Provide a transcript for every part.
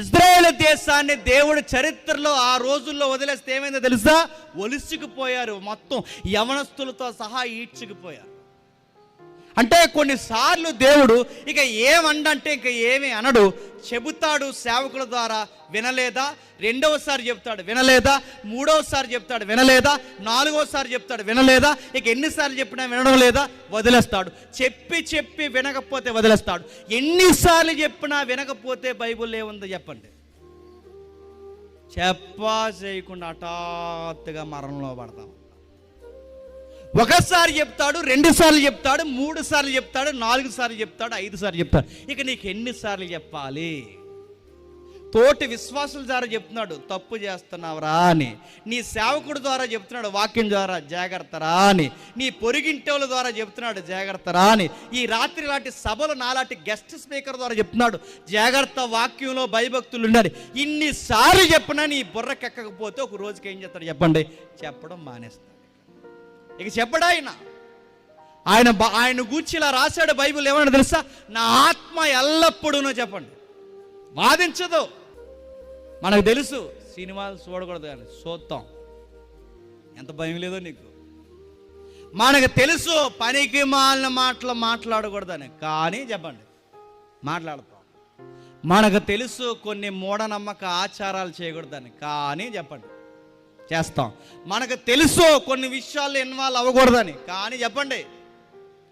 Israel దేశాన్ని దేవుడు చరిత్రలో ఆ రోజుల్లో వదిలేస్తే ఏమైందో తెలుసా? ఒలిసికిపోయారు మొత్తం యవనస్తులతో సహా ఈడ్చుకుపోయారు. అంటే కొన్నిసార్లు దేవుడు ఇక ఏమండంటే ఇంక ఏమి అనడు. చెబుతాడు సేవకుల ద్వారా వినలేదా? రెండవసారి చెప్తాడు వినలేదా? మూడవసారి చెప్తాడు వినలేదా? నాలుగోసారి చెప్తాడు వినలేదా? ఇక ఎన్నిసార్లు చెప్పినా వినడం లేదా? వదిలేస్తాడు. చెప్పి చెప్పి వినకపోతే వదిలేస్తాడు. ఎన్నిసార్లు చెప్పినా వినకపోతే బైబుల్ ఏముందో చెప్పండి? చెప్పా చేయకుండా హఠాత్తుగా మరణంలో పడతాం. ఒకసారి చెప్తాడు రెండు సార్లు చెప్తాడు మూడు సార్లు చెప్తాడు నాలుగు సార్లు చెప్తాడు ఐదు సార్లు చెప్తాడు. ఇక నీకు ఎన్నిసార్లు చెప్పాలి? తోటి విశ్వాసుల ద్వారా చెప్తున్నాడు తప్పు చేస్తున్నావురా అని. నీ సేవకుడు ద్వారా చెప్తున్నాడు వాక్యం ద్వారా జాగ్రత్తరా అని. నీ పొరిగింటోళ్ళ ద్వారా చెప్తున్నాడు జాగ్రత్తరా అని. ఈ రాత్రి లాంటి సభలు నాలాంటి గెస్ట్ స్పీకర్ ద్వారా చెప్తున్నాడు జాగ్రత్త వాక్యంలో భయభక్తులు ఉండాలి. ఇన్నిసార్లు చెప్పినా నీ బుర్రకెక్కకపోతే ఒక రోజుకి ఏం చేస్తాడు చెప్పండి? చెప్పడం మానేస్తాడు. ఇక చెప్పడా ఆయన? ఆయన ఆయన గూర్చి ఇలా రాశాడు బైబిల్ ఏమన్నా తెలుసా? నా ఆత్మ ఎల్లప్పుడూనో చెప్పండి. వాదించదు. మనకు తెలుసు సినిమాలు చూడకూడదు కానీ చూద్దాం. ఎంత భయం లేదో నీకు? మనకు తెలుసు పనికి మాలిన మాటలు మాట్లాడకూడదని కానీ చెప్పండి. మాట్లాడతాం. మనకు తెలుసు కొన్ని మూఢనమ్మక ఆచారాలు చేయకూడదని కానీ చెప్పండి. చేస్తాం. మనకు తెలుసో కొన్ని విషయాల్లో ఇన్వాల్వ్ అవ్వకూడదని. కానీ చెప్పండి.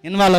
ఇన్వాల్వ్